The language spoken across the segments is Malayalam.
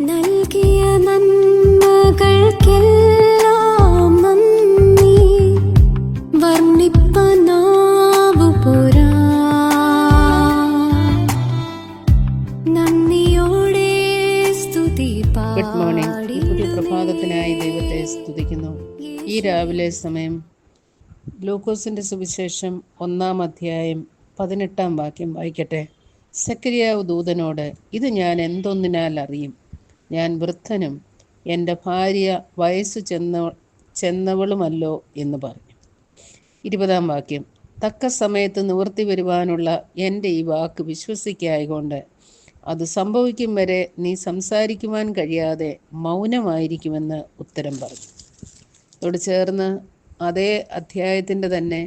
നൽകിയ നന്മകൾക്കെല്ലാം നന്ദി. വർണിപ്പനാവു പോരാ. നന്ദിയോടെ സ്തുതി ഗുഡ് മോർണിംഗ് പുതിയ പ്രഭാതത്തിനായി ദൈവത്തെ സ്തുതിക്കുന്നു. ഈ രാവിലെ സമയം ഗ്ലൂക്കോസിന്റെ സുവിശേഷം ഒന്നാം അധ്യായം പതിനെട്ടാം വാക്യം വായിക്കട്ടെ. സക്രിയാവ് ദൂതനോട് ഇത് ഞാൻ എന്തൊന്നിനാൽ അറിയും? ഞാൻ വൃദ്ധനും എന്റെ ഭാര്യ വയസ്സു ചെന്ന ചെന്നവളുമല്ലോ എന്ന് പറഞ്ഞു. ഇരുപതാം വാക്യം. തക്ക സമയത്ത് നിവൃത്തി വരുവാനുള്ള എന്റെ ഈ വാക്ക് വിശ്വസിക്കായകൊണ്ട് അത് സംഭവിക്കും വരെ നീ സംസാരിക്കുവാൻ കഴിയാതെ മൗനമായിരിക്കുമെന്ന് ഉത്തരം പറഞ്ഞു. അതോട് ചേർന്ന് അതേ അധ്യായത്തിന്റെ തന്നെ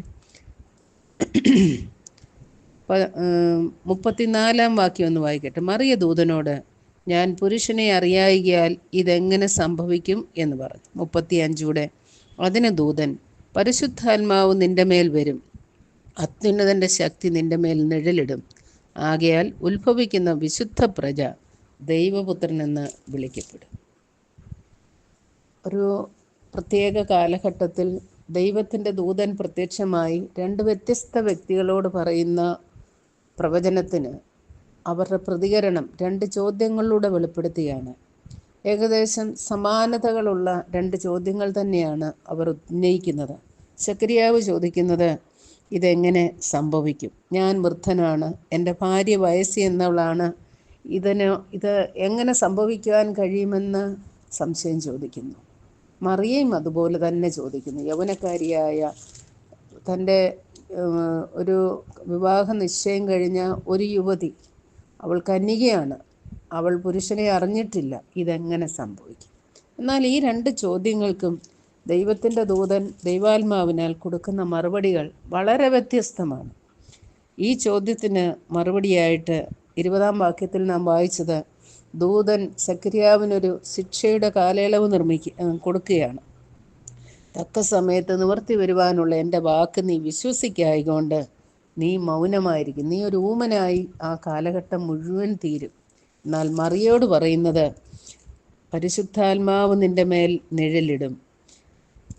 മുപ്പത്തിനാലാം വാക്യം ഒന്ന് വായിക്കട്ടെ. മറിയ ദൂതനോട് ഞാൻ പുരുഷനെ അറിയായികയാൽ ഇതെങ്ങനെ സംഭവിക്കും എന്ന് പറഞ്ഞു. മുപ്പത്തി അഞ്ചൂടെ അതിന് ദൂതൻ പരിശുദ്ധാത്മാവ് നിന്റെ മേൽ വരും. അത്യുന്നതന്റെ ശക്തി നിന്റെ മേൽ നിഴലിടും. ആകയാൽ ഉത്ഭവിക്കുന്ന വിശുദ്ധ പ്രജ ദൈവപുത്രനെന്ന് വിളിക്കപ്പെടും. ഒരു പ്രത്യേക കാലഘട്ടത്തിൽ ദൈവത്തിന്റെ ദൂതൻ പ്രത്യക്ഷമായി രണ്ട് വ്യത്യസ്ത വ്യക്തികളോട് പറയുന്ന പ്രവചനത്തിന് അവരുടെ പ്രതികരണം രണ്ട് ചോദ്യങ്ങളിലൂടെ വെളിപ്പെടുത്തുകയാണ്. ഏകദേശം സമാനതകളുള്ള രണ്ട് ചോദ്യങ്ങൾ തന്നെയാണ് അവർ ഉന്നയിക്കുന്നത്. ശക്രിയാവ് ചോദിക്കുന്നത് ഇതെങ്ങനെ സംഭവിക്കും? ഞാൻ വൃദ്ധനാണ് എന്റെ ഭാര്യ വയസ്സി എന്നവളാണ് ഇതിന് ഇത് എങ്ങനെ സംഭവിക്കുവാൻ കഴിയുമെന്ന്? സംശയം ചോദിക്കുന്നു. മറിയയും അതുപോലെ തന്നെ ചോദിക്കുന്നു. യൗവനക്കാരിയായ തന്റെ ഒരു വിവാഹ നിശ്ചയം കഴിഞ്ഞ ഒരു യുവതി അവൾ കന്യകയാണ്. അവൾ പുരുഷനെ അറിഞ്ഞിട്ടില്ല. ഇതെങ്ങനെ സംഭവിക്കും? എന്നാൽ ഈ രണ്ട് ചോദ്യങ്ങൾക്കും ദൈവത്തിന്റെ ദൂതൻ ദൈവാത്മാവിനാൽ കൊടുക്കുന്ന മറുപടികൾ വളരെ വ്യത്യസ്തമാണ്. ഈ ചോദ്യത്തിന് മറുപടിയായിട്ട് ഇരുപതാം വാക്യത്തിൽ നാം വായിച്ചത് ദൂതൻ സക്രിയാവിനൊരു ശിക്ഷയുടെ കാലയളവ് നിർമ്മിക്ക കൊടുക്കുകയാണ്. തക്ക സമയത്ത് നിവർത്തി വരുവാനുള്ള എന്റെ വാക്ക് നീ വിശ്വസിക്കായകൊണ്ട് നീ മൗനമായിരിക്കും. നീ ഒരു ഊമനായി ആ കാലഘട്ടം മുഴുവൻ തീരും. എന്നാൽ മറിയോട് പറയുന്നത് പരിശുദ്ധാത്മാവ് നിന്റെ മേൽ നിഴലിടും.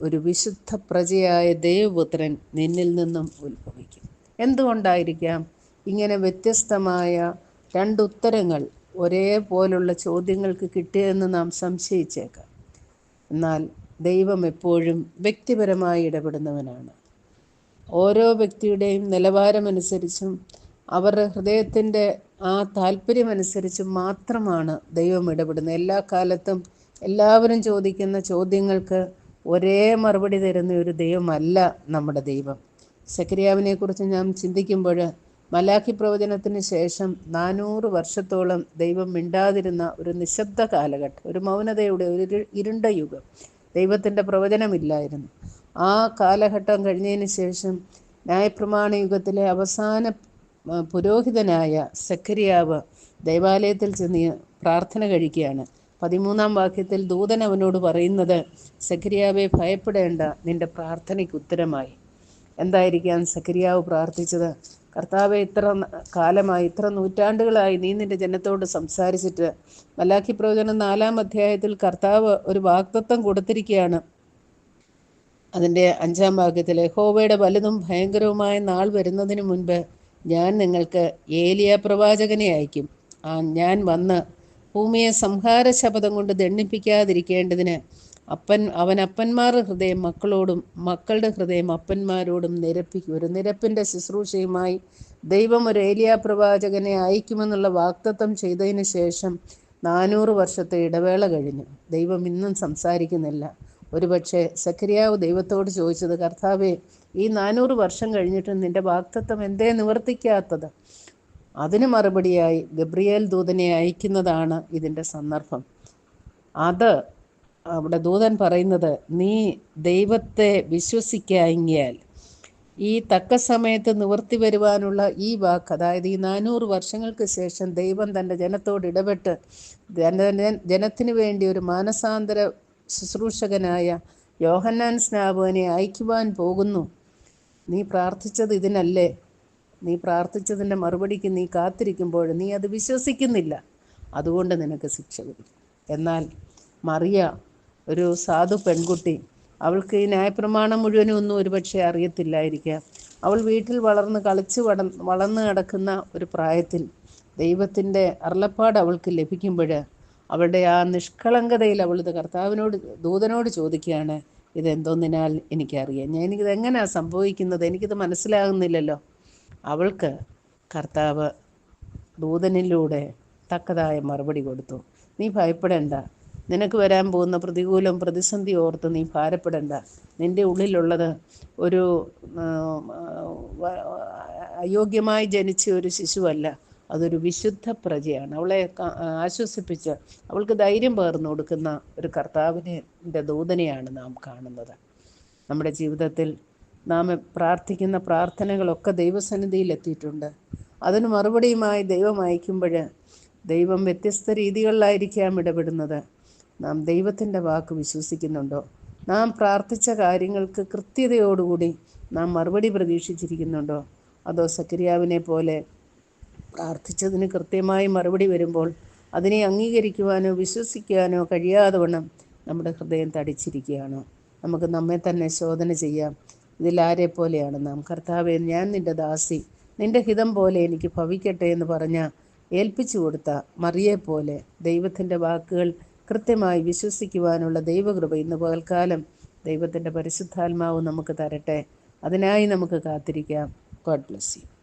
ഒരു വിശുദ്ധ പ്രജയായ ദേവപുത്രൻ നിന്നിൽ നിന്നും ഉത്ഭവിക്കും. എന്തുകൊണ്ടായിരിക്കാം? ഇങ്ങനെ വ്യത്യസ്തമായ രണ്ട് ഉത്തരങ്ങൾ ഒരേപോലുള്ള ചോദ്യങ്ങൾക്ക് കിട്ടിയതെന്ന് നാം സംശയിച്ചേക്കാം. എന്നാൽ ദൈവം എപ്പോഴും വ്യക്തിപരമായി ഇടപെടുന്നവനാണ്. ഓരോ വ്യക്തിയുടെയും നിലവാരമനുസരിച്ചും അവരുടെ ഹൃദയത്തിന്റെ ആ താല്പര്യമനുസരിച്ചും മാത്രമാണ് ദൈവം ഇടപെടുന്നത്. എല്ലാ കാലത്തും എല്ലാവരും ചോദിക്കുന്ന ചോദ്യങ്ങൾക്ക് ഒരേ മറുപടി തരുന്ന ഒരു ദൈവമല്ല നമ്മുടെ ദൈവം. സക്രിയാവിനെ കുറിച്ച് ഞാൻ ചിന്തിക്കുമ്പോൾ മലാഖി പ്രവചനത്തിന് ശേഷം നാനൂറ് വർഷത്തോളം ദൈവം മിണ്ടാതിരുന്ന ഒരു നിശബ്ദ കാലഘട്ടം ഒരു മൗനതയുടെ ഒരു ഇരു- ഇരുണ്ട യുഗം ദൈവത്തിന്റെ പ്രവചനമില്ലായിരുന്നു. ആ കാലഘട്ടം കഴിഞ്ഞതിന് ശേഷം ന്യായപ്രമാണ യുഗത്തിലെ അവസാന പുരോഹിതനായ സക്കരിയാവ് ദൈവാലയത്തിൽ ചെന്ന് പ്രാർത്ഥന കഴിക്കുകയാണ്. പതിമൂന്നാം വാക്യത്തിൽ ദൂതൻ അവനോട് പറയുന്നത് സക്കരിയാവെ ഭയപ്പെടേണ്ട നിന്റെ പ്രാർത്ഥനയ്ക്ക് ഉത്തരമായി. എന്തായിരിക്കാം സക്കരിയാവ് പ്രാർത്ഥിച്ചത്? കർത്താവെ ഇത്ര കാലമായി ഇത്ര നൂറ്റാണ്ടുകളായി നീ നിന്റെ ജനത്തോട് സംസാരിച്ചിട്ട് മലാഖി പ്രവചനം നാലാം അധ്യായത്തിൽ കർത്താവ് ഒരു വാഗ്ദത്വം കൊടുത്തിരിക്കുകയാണ്. അതിന്റെ അഞ്ചാം ഭാഗ്യത്തിൽ ഹോവയുടെ വലുതും ഭയങ്കരവുമായ നാൾ വരുന്നതിന് മുൻപ് ഞാൻ നിങ്ങൾക്ക് ഏലിയ പ്രവാചകനെ അയക്കും. ആ ഞാൻ വന്ന് ഭൂമിയെ സംഹാര ശപഥം കൊണ്ട് ദണ്ഡിപ്പിക്കാതിരിക്കേണ്ടതിന് അപ്പൻ അവൻ അപ്പന്മാരുടെ ഹൃദയം മക്കളോടും മക്കളുടെ ഹൃദയം അപ്പന്മാരോടും നിരപ്പിക്കും ഒരു നിരപ്പിന്റെ ശുശ്രൂഷയുമായി ദൈവം ഒരു ഏലിയ പ്രവാചകനെ അയക്കുമെന്നുള്ള വാക്തത്വം ചെയ്തതിന് ശേഷം നാനൂറ് വർഷത്തെ ഇടവേള കഴിഞ്ഞു. ദൈവം ഇന്നും സംസാരിക്കുന്നില്ല. ഒരുപക്ഷെ സക്രിയാവ് ദൈവത്തോട് ചോദിച്ചത് കർത്താവെ ഈ നാനൂറ് വർഷം കഴിഞ്ഞിട്ടും നിന്റെ വാക്തത്വം എന്തേ നിവർത്തിക്കാത്തത്? അതിന് മറുപടിയായി ഗബ്രിയേൽ ദൂതനെ അയക്കുന്നതാണ് ഇതിന്റെ സന്ദർഭം. അത് അവിടെ ദൂതൻ പറയുന്നത് നീ ദൈവത്തെ വിശ്വസിക്കാങ്ങിയാൽ ഈ തക്ക സമയത്ത് നിവർത്തി വരുവാനുള്ള ഈ വാക്ക് അതായത് ഈ നാനൂറ് വർഷങ്ങൾക്ക് ശേഷം ദൈവം തന്റെ ജനത്തോട് ഇടപെട്ട് ജന- ജനത്തിന് വേണ്ടി ഒരു മാനസാന്തര ശുശ്രൂഷകനായ യോഹന്നാൻ സ്നാപകനെ അയക്കുവാൻ പോകുന്നു. നീ പ്രാർത്ഥിച്ചത് ഇതിനല്ലേ? നീ പ്രാർത്ഥിച്ചതിന്റെ മറുപടിക്ക് നീ കാത്തിരിക്കുമ്പോൾ നീ അത് വിശ്വസിക്കുന്നില്ല. അതുകൊണ്ട് നിനക്ക് ശിക്ഷ ലഭിക്കും എന്നാൽ മറിയ ഒരു സാധു പെൺകുട്ടി അവൾക്ക് ഈ ന്യായപ്രമാണം മുഴുവനും ഒന്നും ഒരുപക്ഷെ അറിയത്തില്ലായിരിക്കാം. അവൾ വീട്ടിൽ വളർന്ന് കളിച്ച് വട വളർന്നു കിടക്കുന്ന ഒരു പ്രായത്തിൽ ദൈവത്തിന്റെ അരുളപ്പാട് അവൾക്ക് ലഭിക്കുമ്പോൾ അവളുടെ ആ നിഷ്കളങ്കതയിൽ അവൾ ഇത് കർത്താവിനോട് ദൂതനോട് ചോദിക്കുകയാണ് ഇതെന്തോന്നിനാൽ എനിക്കറിയാം? ഞാൻ എനിക്കിത് എങ്ങനെയാണ് സംഭവിക്കുന്നത്? എനിക്കിത് മനസ്സിലാകുന്നില്ലല്ലോ. അവൾക്ക് കർത്താവ് ദൂതനിലൂടെ തക്കതായ മറുപടി കൊടുത്തു നീ ഭയപ്പെടേണ്ട. നിനക്ക് വരാൻ പോകുന്ന പ്രതികൂലം പ്രതിസന്ധി ഓർത്ത് നീ ഭാരപ്പെടേണ്ട. നിന്റെ ഉള്ളിലുള്ളത് ഒരു അയോഗ്യമായി ജനിച്ച ഒരു ശിശുവല്ല. അതൊരു വിശുദ്ധ പ്രജയാണ്. അവളെ ആശ്വസിപ്പിച്ച് അവൾക്ക് ധൈര്യം പകർന്നു കൊടുക്കുന്ന ഒരു കർത്താവിന്റെ ദൂതനെയാണ് നാം കാണുന്നത്. നമ്മുടെ ജീവിതത്തിൽ നാം പ്രാർത്ഥിക്കുന്ന പ്രാർത്ഥനകളൊക്കെ ദൈവസന്നിധിയിൽ എത്തിയിട്ടുണ്ട്. അതിന് മറുപടിയുമായി ദൈവം അയക്കുമ്പോൾ ദൈവം വ്യത്യസ്ത രീതികളിലായിരിക്കാം ഇടപെടുന്നത്. നാം ദൈവത്തിന്റെ വാക്ക് വിശ്വസിക്കുന്നുണ്ടോ? നാം പ്രാർത്ഥിച്ച കാര്യങ്ങൾക്ക് കൃത്യതയോടുകൂടി നാം മറുപടി പ്രതീക്ഷിച്ചിരിക്കുന്നുണ്ടോ? അതോ സക്രിയാവിനെ പോലെ പ്രാർത്ഥിച്ചതിന് കൃത്യമായി മറുപടി വരുമ്പോൾ അതിനെ അംഗീകരിക്കുവാനോ വിശ്വസിക്കുവാനോ കഴിയാതെ വണ്ണം നമ്മുടെ ഹൃദയം തടിച്ചിരിക്കുകയാണ്. നമുക്ക് നമ്മെ തന്നെ ശോധന ചെയ്യാം. ഇതിലാരെ പോലെയാണ് നാം? കർത്താവെ ഞാൻ നിന്റെ ദാസി. നിന്റെ ഹിതം പോലെ എനിക്ക് ഭവിക്കട്ടെ എന്ന് പറഞ്ഞ ഏൽപ്പിച്ചു കൊടുത്ത മറിയെ പോലെ ദൈവത്തിന്റെ വാക്കുകൾ കൃത്യമായി വിശ്വസിക്കുവാനുള്ള ദൈവകൃപ ഇന്ന് പകൽക്കാലം ദൈവത്തിന്റെ പരിശുദ്ധാത്മാവ് നമുക്ക് തരട്ടെ. അതിനായി നമുക്ക് കാത്തിരിക്കാം. God bless you.